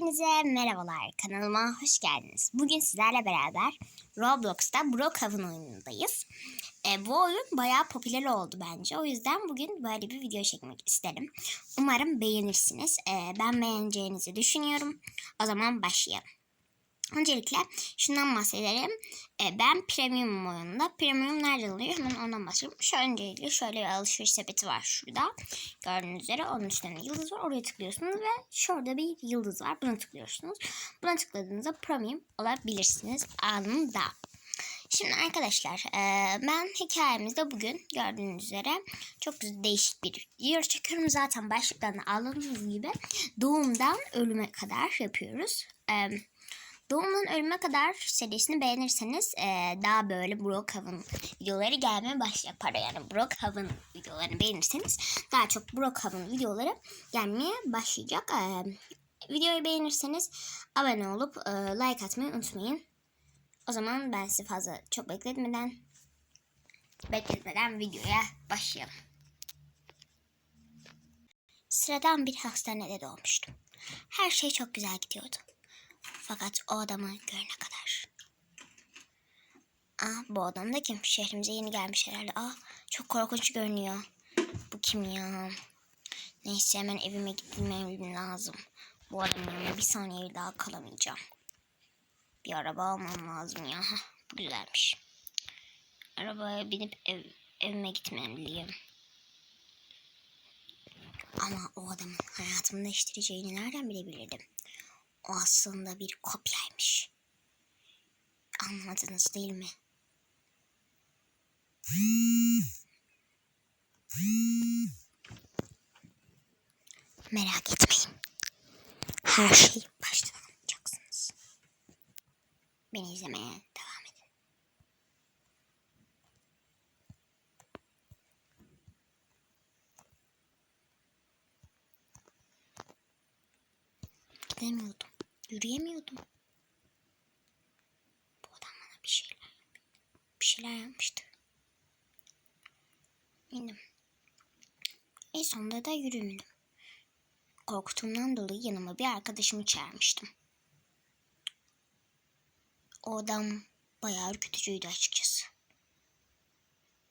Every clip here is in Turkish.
Hepinize merhabalar. Kanalıma hoş geldiniz. Bugün sizlerle beraber Roblox'ta Brookhaven oyunundayız. E, bu oyun bayağı popüler oldu bence. O yüzden bugün böyle bir video çekmek istedim. Umarım beğenirsiniz. E, ben beğeneceğinizi düşünüyorum. O zaman başlayalım. Öncelikle şundan bahsedelim. E, ben premium oyununda. Premium nerede oluyor? Hemen ondan bahsedeyim. Şu öncelikle şöyle bir alışveriş sepeti var şurada. Gördüğünüz üzere onun üstünde yıldız var. Oraya tıklıyorsunuz ve şurada bir yıldız var. Buna tıklıyorsunuz. Buna tıkladığınızda premium olabilirsiniz anında. Şimdi arkadaşlar e, ben hikayemizde bugün gördüğünüz üzere çok değişik bir video çekiyorum. Zaten başlıktan da gibi doğumdan ölüme kadar yapıyoruz. E, Doğumdan Ölüme Kadar serisini beğenirseniz e, daha böyle Brookhaven videoları gelmeye başlar. Para yani Brookhaven videolarını beğenirseniz daha çok Brookhaven videoları gelmeye başlayacak. E, videoyu beğenirseniz abone olup e, like atmayı unutmayın. O zaman ben sizi fazla çok bekletmeden bekletmeden videoya başlayalım. Sıradan bir hastanede doğmuştum. Her şey çok güzel gidiyordu. Fakat o adamı görene kadar. Aa, bu adam da kim? Şehrimize yeni gelmiş herhalde. Aa, çok korkunç görünüyor. Bu kim ya? Neyse hemen evime gitmem lazım. Bu adamın yanında bir saniye daha kalamayacağım. Bir araba almam lazım ya. Bu güzelmiş. Arabaya binip ev, evime gitmeliyim. Ama o adamın hayatımı değiştireceğini nereden bilebilirdim? O aslında bir kopyaymış. Anladınız değil mi? Merak etmeyin. Her şeyi baştan anlayacaksınız. Beni izlemeye devam edin. Gidemiyordum. Yürüyemiyordum. Bu adam bana bir şeyler bir şeyler yapmıştı. Benim. En sonunda da yürümedim. Korkutumdan dolayı yanıma bir arkadaşımı çağırmıştım. O adam bayağı ürkütücüydü açıkçası.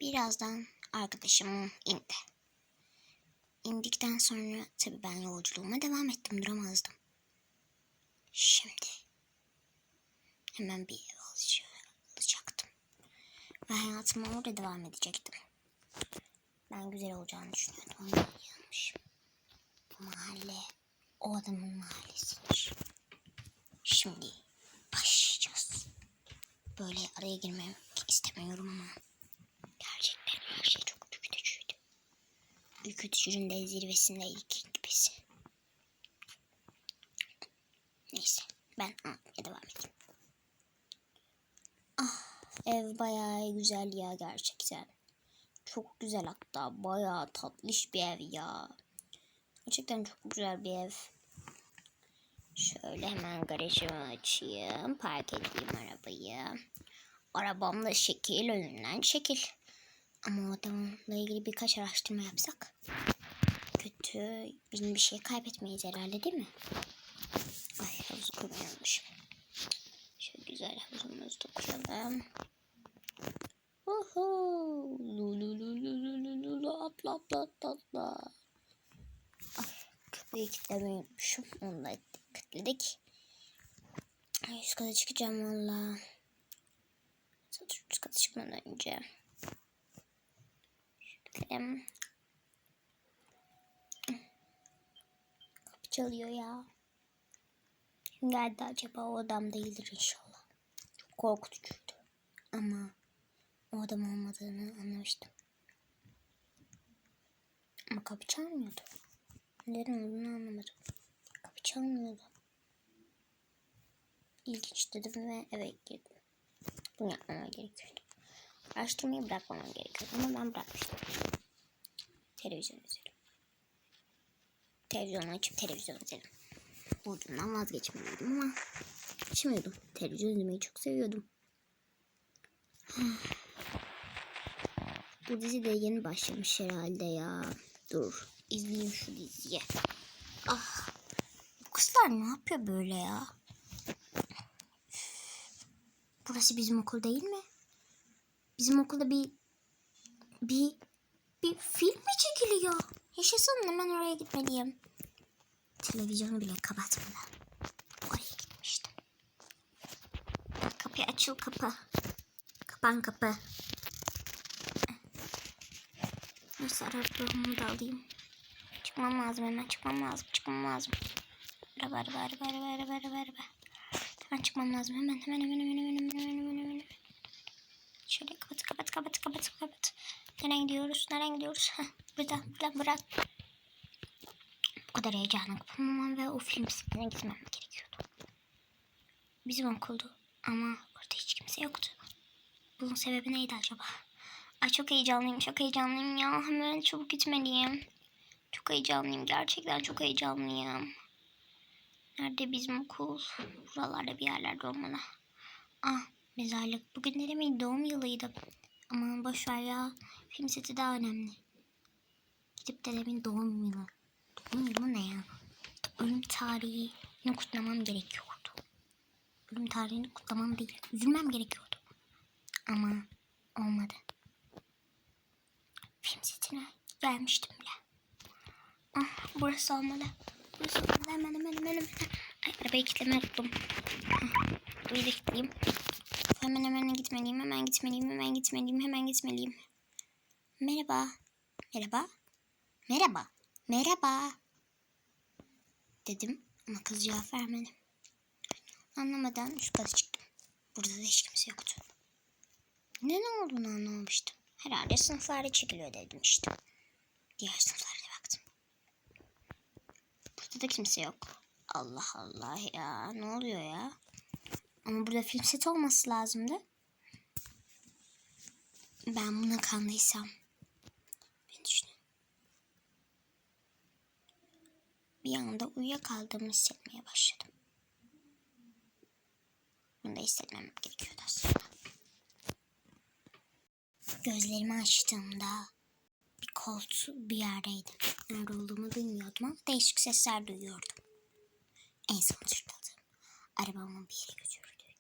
Birazdan arkadaşım indi. İndikten sonra tabii ben yolculuğuma devam ettim duramazdım. Şimdi hemen bir ev alacaktım. Ve hayatıma orada devam edecektim. Ben güzel olacağını düşünüyordum ama yanlış. Bu mahalle o adamın mahallesiymiş. Şimdi başlayacağız. Böyle araya girmek istemiyorum ama gerçekten her şey çok ürkütücüydü. Ürkütücünün de zirvesindeydik gibisi. Neyse ben anlatmaya devam edeyim. Ah ev bayağı güzel ya gerçekten. Çok güzel hatta bayağı tatlış bir ev ya. Gerçekten çok güzel bir ev. Şöyle hemen garajımı açayım. Park edeyim arabayı. Arabam da şekil önünden şekil. Ama adamla ilgili birkaç araştırma yapsak. Kötü bir şey kaybetmeyiz herhalde değil mi? Ay havuzu koymayalmışım. Şöyle güzel havuzumuzu da koyalım. Oho. Lu lu lu lu lu lu lu lu atla atla atla atla. Ay kapıyı kilitlemeyi unutmuşum. Onu da kilitledik. Üst kata çıkacağım valla. Zaten üst kata çıkmadan önce. Şöyle. Kapı çalıyor ya. Kim geldi acaba? O adam değildir inşallah. Çok korkutucuydu. Ama o adam olmadığını anlamıştım. Ama kapı çalmıyordu. Neden olduğunu anlamadım. Kapı çalmıyordu. İlginç dedim ve eve girdim. Bunu yapmama gerekiyordu. Araştırmayı bırakmamam gerekiyordu ama ben bırakmıştım. Televizyon izledim. Televizyonu açıp televizyon izledim. Ordundan vazgeçmeliydim ama geçemiyordum. Televizyon izlemeyi çok seviyordum. Bu dizi de yeni başlamış herhalde ya. Dur izleyeyim şu diziyi. Ah bu kız da çocuklar ne yapıyor böyle ya? Burası bizim okul değil mi? Bizim okulda bir bir bir film mi çekiliyor? Yaşasın hemen oraya gitmeliyim. Televizyonu bile kapatmadan. Oraya gitmiştim. Kapıyı açıl kapı. Kapan kapı. Arabamı da alayım. Çıkmam lazım hemen çıkmam lazım çıkmam lazım. Araba araba araba araba araba araba. Hemen çıkmam lazım hemen hemen hemen hemen hemen hemen hemen hemen hemen. Şöyle kapat kapat kapat kapat kapat. Nereye gidiyoruz? Nereye gidiyoruz? Heh, burada burada bırak. Bu kadar heyecanla kapamamam ve o film setine gitmem gerekiyordu. Bizim okuldu ama orada hiç kimse yoktu. Bunun sebebi neydi acaba? Ay çok heyecanlıyım, çok heyecanlıyım ya. Hemen çabuk gitmeliyim. Çok heyecanlıyım, gerçekten çok heyecanlıyım. Nerede bizim okul? Buralarda bir yerlerde olmalı. Ah, mezarlık. Bugün dedemin doğum yılıydı. Aman boş ver ya. Film seti daha önemli. Gidip dedemin doğum yılı. Doğum yılı ne ya? Ölüm tarihini kutlamam gerekiyordu. Ölüm tarihini kutlamam değil. Üzülmem gerekiyordu. Ama olmadı. Film setine gelmiştim bile. Ah, burası olmalı. Burası olmalı. Hemen hemen hemen hemen. Ay, arabayı kilitlemeyi unuttum. Ah, Arabayı da kilitleyeyim. Hemen hemen gitmeliyim. Hemen gitmeliyim. Hemen gitmeliyim. Hemen gitmeliyim. Merhaba. Merhaba. Merhaba. Merhaba. Dedim ama kız cevap vermedi. Anlamadan üst kata çıktım. Burada da hiç kimse yoktu. Ne ne olduğunu anlamamıştım. Herhalde sınıflarda çekiliyor dedim işte. Diğer sınıflara da baktım. Burada da kimse yok. Allah Allah ya. Ne oluyor ya? Ama burada film seti olması lazımdı. Ben buna kandıysam. Ben düşünüyorum. Bir anda uyuyakaldığımı hissetmeye başladım. Bunu da hissetmem gerekiyordu aslında. Gözlerimi açtığımda bir koltuğu bir yerdeydim. Nerede olduğumu bilmiyordum ama değişik sesler duyuyordum. En son tırtıldım. Arabamı bir yere götürdüydü.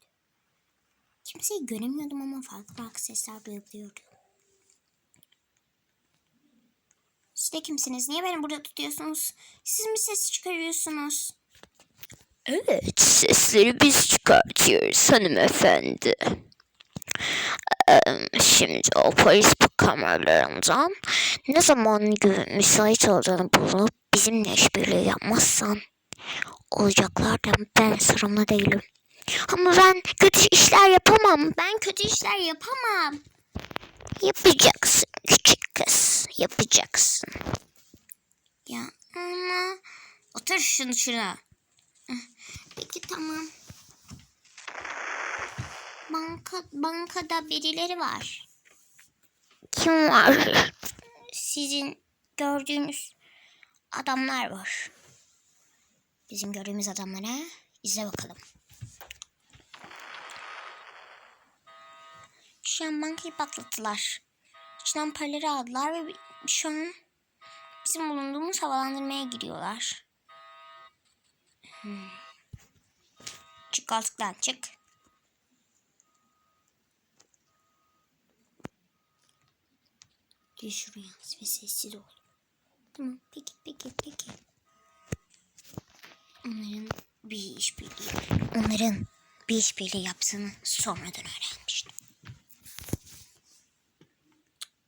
Kimseyi göremiyordum ama farklı farklı sesler duyabiliyordum. Siz de kimsiniz? Niye beni burada tutuyorsunuz? Siz mi ses çıkarıyorsunuz? Evet, sesleri biz çıkartıyoruz hanımefendi. Şimdi o polis kameralarından ne zaman müsait olduğunu bulup bizimle işbirliği yapmazsan olacaklardan ben sorumlu değilim. Ama ben kötü işler yapamam. Ben kötü işler yapamam. Yapacaksın küçük kız, yapacaksın. Ya ama otur şunu şuna. Peki tamam. Banka bankada birileri var. Kim var? Sizin gördüğünüz adamlar var. Bizim gördüğümüz adamlara izle bakalım. Şu an bankayı patlattılar. İçinden paraları aldılar ve şu an bizim bulunduğumuz havalandırmaya giriyorlar. Hmm. Çık koltuktan çık. Gir şuraya ve sessiz ol. Tamam peki peki peki. Onların bir işbirliği, onların bir işbirliği yaptığını sonradan öğrenmiştim.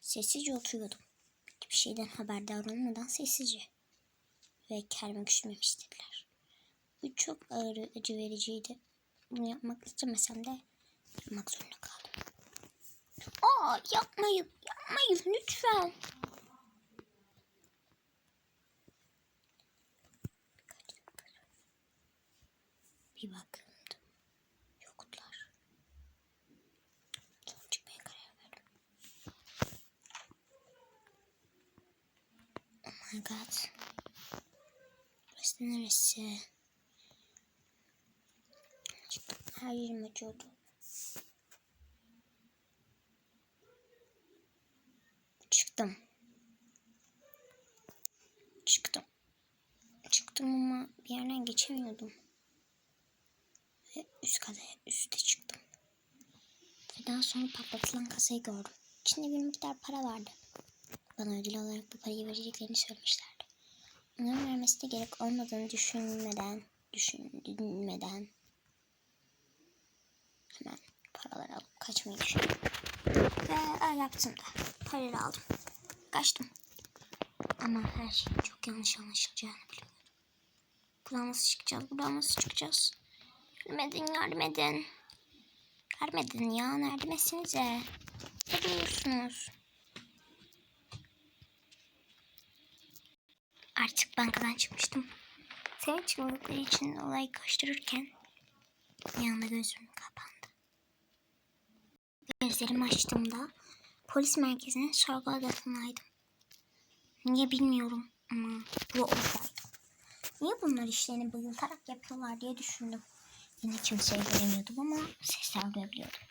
Sessizce oturuyordum. Hiçbir şeyden haberdar olmadan sessizce. Ve kendime güçmemiş dediler. Bu çok ağır acı vericiydi. Bunu yapmak istemesem de yapmak zorunda kaldım. Aa yapmayın, yapmayın lütfen. Bir bakındım. Yoktular. Sonra çıkmaya karar verdim. Oh my god. Burası neresi? Her yerim acıyordu. Çıktım. Çıktım. Çıktım ama bir yerden geçemiyordum. Ve üst kata, üste çıktım. Ve daha sonra patlatılan kasayı gördüm. İçinde bir miktar para vardı. Bana ödül olarak bu parayı vereceklerini söylemişlerdi. Onların vermesine gerek olmadığını düşünmeden, düşünmeden hemen paraları alıp kaçmayı düşündüm. Ve yaptım da paraları aldım. Kaçtım. Ama her şey çok yanlış anlaşılacağını biliyordum. Buradan nasıl çıkacağız? Buradan nasıl çıkacağız? Yardım edin, yardım edin. Yardım edin ya, yardım etsenize. Ne diyorsunuz? Artık bankadan çıkmıştım. Sevinç çığlıkları için olayı koştururken bir anda gözüm kapandı. Gözlerimi açtığımda polis merkezinin sorgu odasındaydım. Niye bilmiyorum ama bu oradaydım. Niye bunlar işlerini bayıltarak yapıyorlar diye düşündüm. Yine kimseyi göremiyordum ama sesler duyabiliyordum.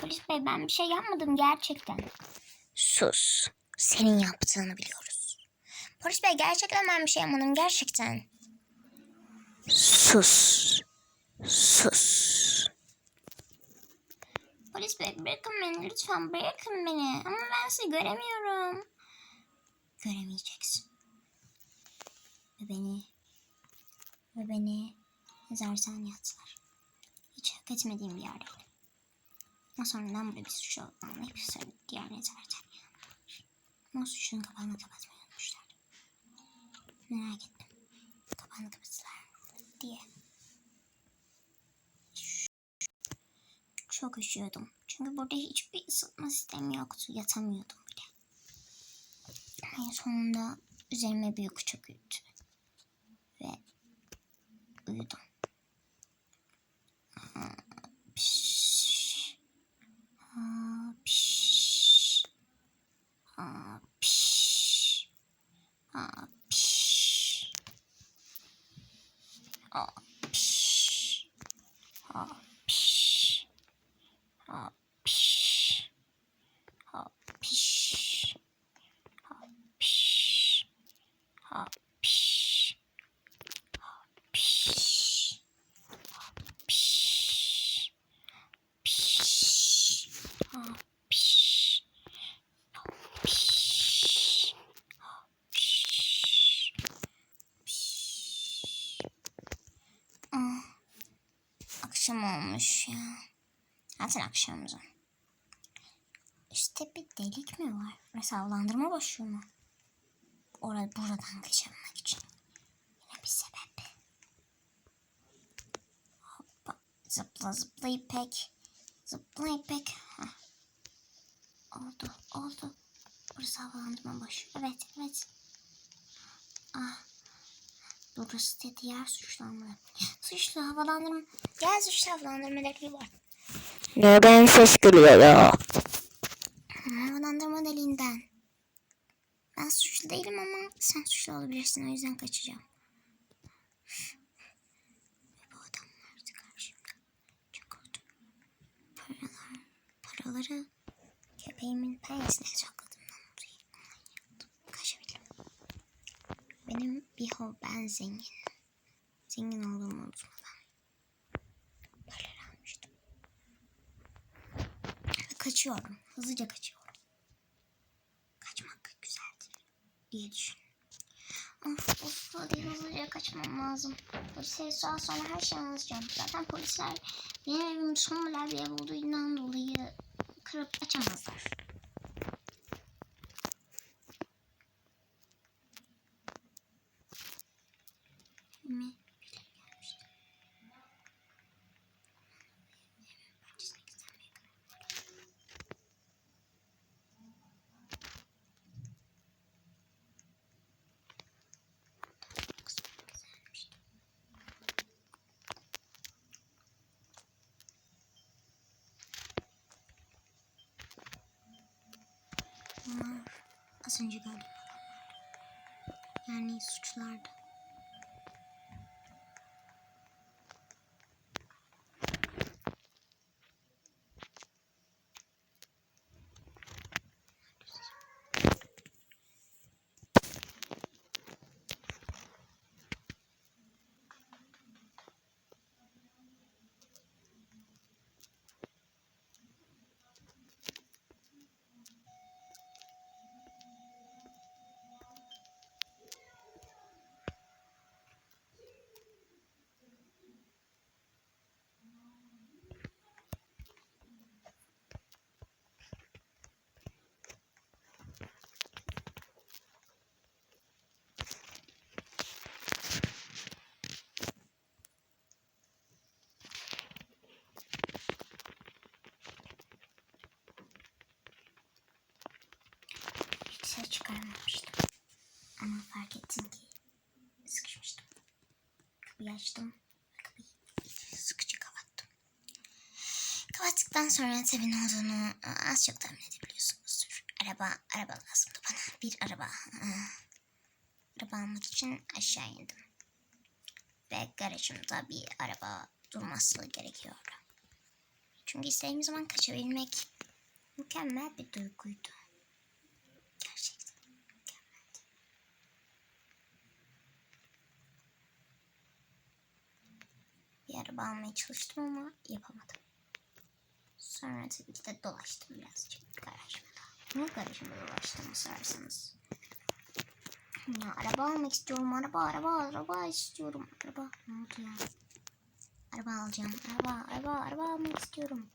Polis bey ben bir şey yapmadım gerçekten. Sus. Senin yaptığını biliyoruz. Polis bey gerçekten ben bir şey yapmadım gerçekten. Sus. Sus. Polis bey bırakın beni lütfen bırakın beni. Ama ben sizi göremiyorum. Göremeyeceksin. Ve beni ve beni mezarsan yattılar. Hiç hak etmediğim bir yerdeydim. Ama sonradan burada bir suç olduğunu anlayıp sonra diğer mezarsan yandılar. Ama suçun kapağını kapatmayı unutmuşlar. Merak ettim. Kapağını kapattılar diye. Çok üşüyordum. Çünkü burada hiçbir ısıtma sistemi yoktu. Yatamıyordum bile. En sonunda üzerime uyku çöküldü. Ve uyudum. Zaten akşamımızın. Üstte bir delik mi var? Mesela avlandırma boşluğu mu? Orada buradan kaçabilmek için. Yine bir sebep. Hoppa. Zıpla zıpla ipek. Zıpla ipek. Heh. Oldu oldu. Burası havalandırma boş. Evet evet. Ah. Burası da diğer suçlanma. Suçlu havalandırma. Gel suçlu havalandırma deliği var. Nereden ses geliyor ya? Havalandırma deliğinden. Ben suçlu değilim ama sen suçlu olabilirsin. O yüzden kaçacağım. Bu adam vardı karşımda. Çok korktum. Paralar, paraları köpeğimin penyesine dolayı kaçabildim. Benim bir hol ben zengin. Zengin olduğumu unutmadan. Paraları almıştım. Ve kaçıyorum. Hızlıca kaçıyorum. Kaçmak güzeldir diye düşün. Of of hadi hızlıca kaçmam lazım. Polise daha sonra her şeyi anlatacağım. Zaten polisler benim evim son ev olduğundan dolayı kırıp açamazlar. arkasıncı galiba. Yani suçlarda. Ses çıkarmamıştım. Ama fark ettim ki sıkışmıştım. Kapıyı açtım. Kapıyı sıkıcı kapattım. Kapattıktan sonra ne olduğunu az çok tahmin edebiliyorsunuzdur. Araba, araba lazımdı bana. Bir araba. Aa, Araba almak için aşağı indim. Ve garajımda bir araba durması gerekiyordu. Çünkü istediğim zaman kaçabilmek mükemmel bir duyguydu. Gerçekten mükemmeldi. Bir araba almaya çalıştım ama yapamadım. Sonra tabii ki de dolaştım birazcık garajımda. Ne garajımda dolaştığımı sorarsanız. Ya, araba almak istiyorum. Araba, araba, araba istiyorum. Araba. Ne oldu ya? Araba alacağım. Araba, araba, araba almak istiyorum.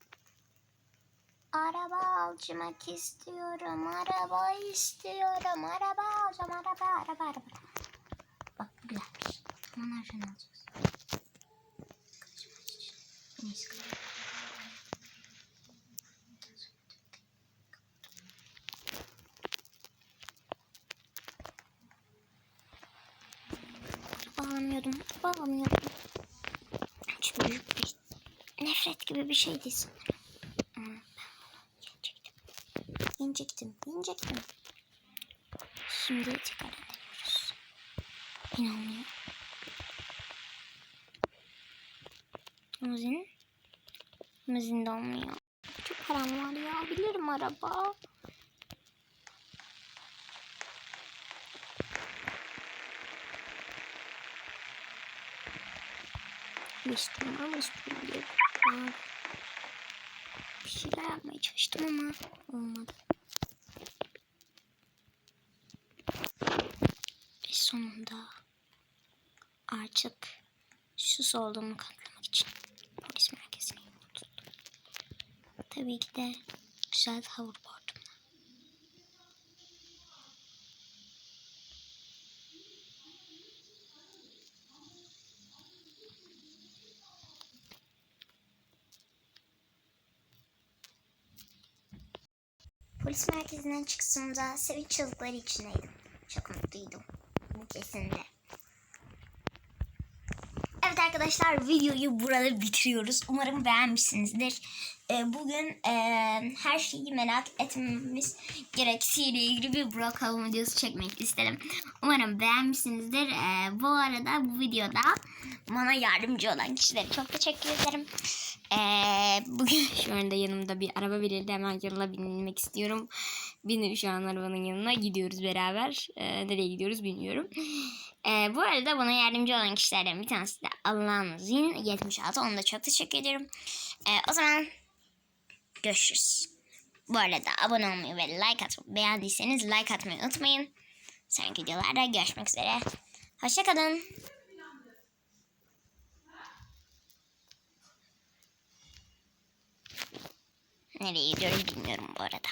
Araba almak istiyorum. Araba istiyorum. Araba alacağım. Araba, araba, araba. Bak bu güzelmiş. Tamam her şeyini alacağız. Alamıyordum. Hiç büyük bir nefret gibi bir şeydi ben bunu yenecektim. Yenecektim. Yenecektim. Şimdi tekrardan deniyoruz. İnanmıyor. De olmuyor. Çok param var ya. Bilirim araba. istiyorum ama istiyorum diye. Bir şeyler yapmaya çalıştım ama olmadı. Ve sonunda artık sus olduğumu kanıtlamak için polis merkezine yol tuttum. Tabii ki de güzel hoverboardumla. Polis merkezinden çıktığımda sevinç çığlıkları içindeydim. Çok mutluydum. Bu kesinde. Arkadaşlar videoyu burada bitiriyoruz. Umarım beğenmişsinizdir. Ee, bugün e, her şeyi merak etmemiz gerektiğiyle ilgili bir Brock videosu çekmek istedim. Umarım beğenmişsinizdir. Ee, bu arada bu videoda bana yardımcı olan kişilere çok teşekkür ederim. Ee, bugün şu anda yanımda bir araba verildi. Hemen yanına binmek istiyorum. Bindim şu an arabanın yanına. Gidiyoruz beraber. Ee, nereye gidiyoruz bilmiyorum. Ee, bu arada bana yardımcı olan kişilerden bir tanesi de Allah'ın Zin 76. Onu da çok teşekkür ediyorum. Ee, o zaman görüşürüz. Bu arada abone olmayı ve like atmayı beğendiyseniz like atmayı unutmayın. Sonraki videolarda görüşmek üzere. Hoşçakalın. Nereye gidiyoruz bilmiyorum bu arada.